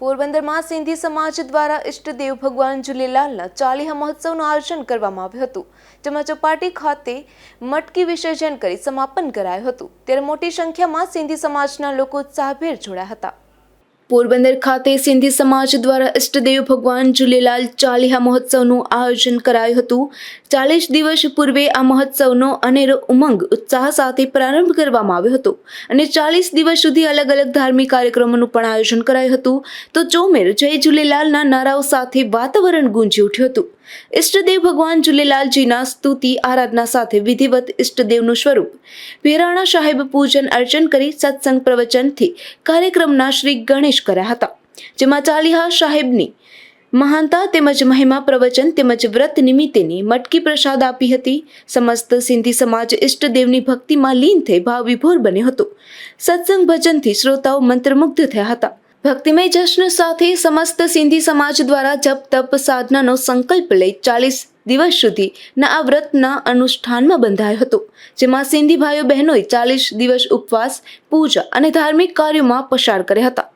પોરબંદરમાં સિંધી સમાજ દ્વારા ઇષ્ટદેવ ભગવાન ઝૂલેલાલના ચાલીહા મહોત્સવનું આયોજન કરવામાં આવ્યું હતું. જેમાં ચોપાટી ખાતે મટકી વિસર્જન કરી સમાપન કરાયું હતું. ત્યારે મોટી સંખ્યામાં સિંધી સમાજના લોકો ઉત્સાહભેર જોડાયા હતા. પોરબંદર ખાતે સિંધી સમાજ દ્વારા ઇષ્ટદેવ ભગવાન ઝૂલેલાલ ચાલીહા મહોત્સવનું આયોજન કરાયું હતું. ચાલીસ દિવસ પૂર્વે આ મહોત્સવનો અનેરો ઉમંગ, ઉત્સાહ સાથે પ્રારંભ કરવામાં આવ્યો હતો અને ચાલીસ દિવસ સુધી અલગ અલગ ધાર્મિક કાર્યક્રમોનું પણ આયોજન કરાયું હતું. તો ચોમેર જય ઝૂલેલાલના નારાઓ સાથે વાતાવરણ ગુંજી ઉઠ્યું હતું. ઇષ્ટદેવ ભગવાન જુલેલાલજીના સ્તુતિ, આરાધના સાથે વિધિવત ઇષ્ટદેવનું સ્વરૂપ. વેરાણા સાહેબ પૂજન અર્ચન કરી સત્સંગ પ્રવચનથી કાર્યક્રમના શ્રી ગણેશ કર્યા હતા. જેમાં ચાલીહા સાહેબની મહાનતા તેમજ મહિમા પ્રવચન તેમજ વ્રત નિમિત્તેની મટકી પ્રસાદ આપી હતી. સમસ્ત સિંધી સમાજ ઇષ્ટદેવની ભક્તિમાં લીન થઈ ભાવ વિભોર બન્યો હતો. સત્સંગ ભજનથી શ્રોતાઓ મંત્રમુગ્ધ થયા હતા. ભક્તિમય જશ્ન સાથે સમસ્ત સિંધી સમાજ દ્વારા જપ, તપ, સાધનાનો સંકલ્પ લઈ ચાલીસ દિવસ સુધીના આ વ્રતના અનુષ્ઠાનમાં બંધાયો હતો, જેમાં સિંધી ભાઈઓ બહેનોએ ચાલીસ દિવસ ઉપવાસ, પૂજા અને ધાર્મિક કાર્યોમાં પસાર કર્યા હતા.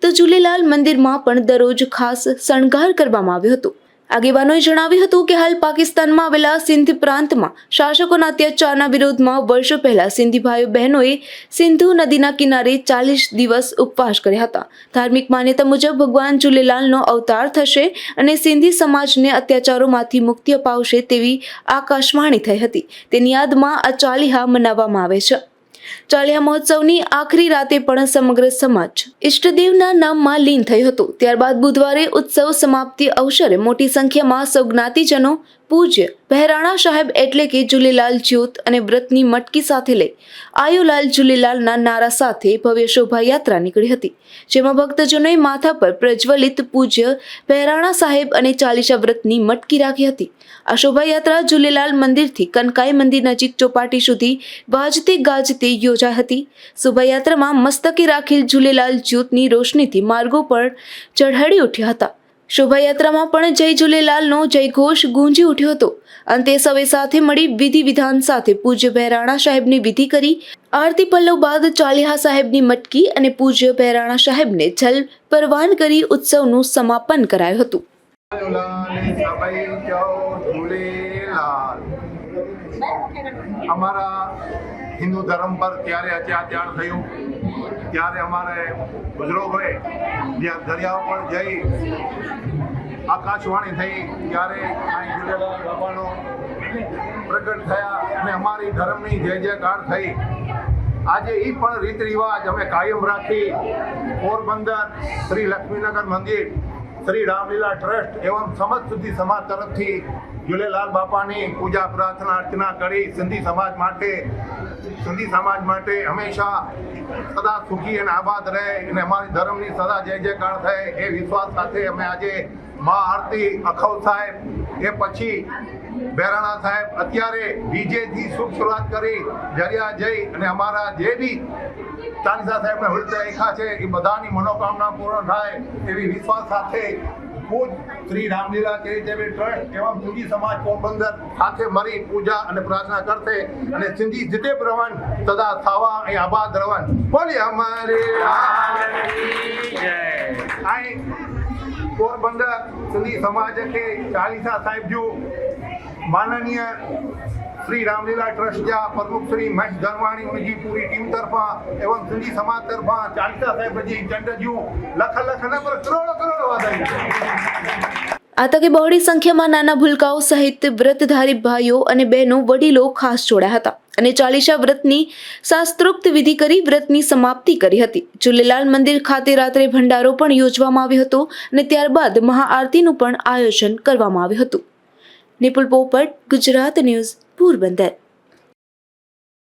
તો ઝૂલેલાલ મંદિરમાં પણ દરરોજ ખાસ શણગાર કરવામાં આવ્યો હતો. આગેવાનોએ જણાવ્યું હતું કે હાલ પાકિસ્તાનમાં આવેલા સિંધ પ્રાંતમાં શાસકોના અત્યાચારના વિરોધમાં વર્ષો પહેલા સિંધી ભાઈઓ બહેનોએ સિંધુ નદીના કિનારે ચાલીસ દિવસ ઉપવાસ કર્યા હતા. ધાર્મિક માન્યતા મુજબ ભગવાન ઝૂલેલાલનો અવતાર થશે અને સિંધી સમાજને અત્યાચારોમાંથી મુક્તિ અપાવશે તેવી આકાશવાણી થઈ હતી. તેની યાદમાં આ ચાલીહા મનાવવામાં આવે છે. ચાલિયા મહોત્સવની આખરી રાતે પણ સમગ્ર સમાજ ઈષ્ટદેવના નામમાં લીન થયો હતો. ત્યારબાદ બુધવારે ઉત્સવ સમાપ્તિ અવસરે મોટી સંખ્યામાં સૌ જ્ઞાતિજનો પૂજ્ય બહેરાણા સાહેબ એટલે કે જુલીલાલ જ્યોત અને વ્રતની મટકી સાથે લઈ આયુલાલ ઝૂલેલાલના નારા સાથે ભવ્ય શોભાયાત્રા નીકળી હતી, જેમાં ભક્તજનોએ માથા પર પ્રજ્વલિત પૂજ્ય બહેરાણા સાહેબ અને ચાલીસા વ્રતની મટકી રાખી હતી. આ શોભાયાત્રા જુલીલાલ મંદિરથી કનકાઈ મંદિર નજીક ચોપાટી સુધી વાજતે ગાજતે યોજાઈ હતી. શોભાયાત્રામાં મસ્તકે રાખેલ ઝૂલેલાલ જ્યોતની રોશનીથી માર્ગો પર ચઢાડી ઉઠ્યા હતા. શોભાયાત્રામાં પણ જય ઝૂલેલાલનો જયઘોષ ગુંજી ઉઠ્યો હતો અંતે સૌએ સાથે મળી વિધિ વિધાન સાથે પૂજ્ય બહેરાણા સાહેબની વિધિ કરી આરતી પલ્લવ બાદ ચાલિહા સાહેબની મટકી અને પૂજ્ય બહેરાણા સાહેબને જલ પરવાન કરી ઉત્સવનું સમાપન કરાયું હતું અમારા હિન્દુ ધર્મ પર ત્યારે અત્યાચાર થયું. ત્યારે અમારે બુઝુર્ગોએ જ્યાં દરિયાઓ પર જઈ આકાશવાણી થઈ. ત્યારે અહીં બાબાનો પ્રગટ થયા અને અમારી ધર્મની જય જયકાર થઈ. આજે એ પણ રીત રિવાજ અમે કાયમ રાખી પોરબંદર શ્રી લક્ષ્મીનગર મંદિર શ્રી રામલીલા ટ્રસ્ટ એવમ સમસ્ત સુધી સમાજ તરફથી ઝૂલેલાલ બાપાની પૂજા, પ્રાર્થના, અર્ચના કરી સિંધી સમાજ માટે, સિંધી સમાજ માટે હંમેશા સદા સુખી અને આબાદ રહે અને અમારી ધર્મની સદા જય જયકાર થાય એ વિશ્વાસ સાથે અમે આજે મા આરતી અખવ સાહેબ એ પછી બેરાણા સાહેબ અત્યારે ડીજેથી શુભ શરૂઆત કરી જરિયા જઈ અને અમારા જે બી તાનસા સાહેબને હૃદય રેખા છે એ બધાની મનોકામના પૂર્ણ થાય એવી વિશ્વાસ સાથે પૂજ શ્રી રામલીલા ચેરિટેબલ ટ્રસ્ટ એવં સિંધી સમાજ પોરબંદર સાથે મળી પૂજા અને પ્રાર્થના કરશે અને સિંધી જીતે પ્રવન સદા થવા અહીં આબાદ રવન. બોલી અમારે અહીં પોરબંદર સિંધી સમાજ કે ચાલીસા સાહેબ જો માનનીય શ્રી રામલીલા ટ્રસ્ટ જા પ્રમુખ શ્રી મહેશ ધરવાણી ઉનજી પૂરી ટીમ તરફા એવમ સિંધી સમાજ તરફા ચાલીસા સાહેબ જી ચંડ જુ લખ લખ ન પર કરોડો કરોડો વાદાઈ આ તકે બહોળી સંખ્યામાં નાના ભૂલકાઓ સહિત વ્રતધારી ભાઈઓ અને બહેનો વડીલો ખાસ જોડાયા હતા અને ચાલીસા વ્રતની શાસ્ત્રોક્ત વિધિ કરી વ્રતની સમાપ્તિ કરી હતી. ચુલેલાલ મંદિર ખાતે રાત્રે ભંડારો પણ યોજવામાં આવ્યો હતો અને ત્યારબાદ મહાઆરતીનું પણ આયોજન કરવામાં આવ્યું હતું. નિપુલ પોપટ, ગુજરાત ન્યૂઝ, પોરબંદર.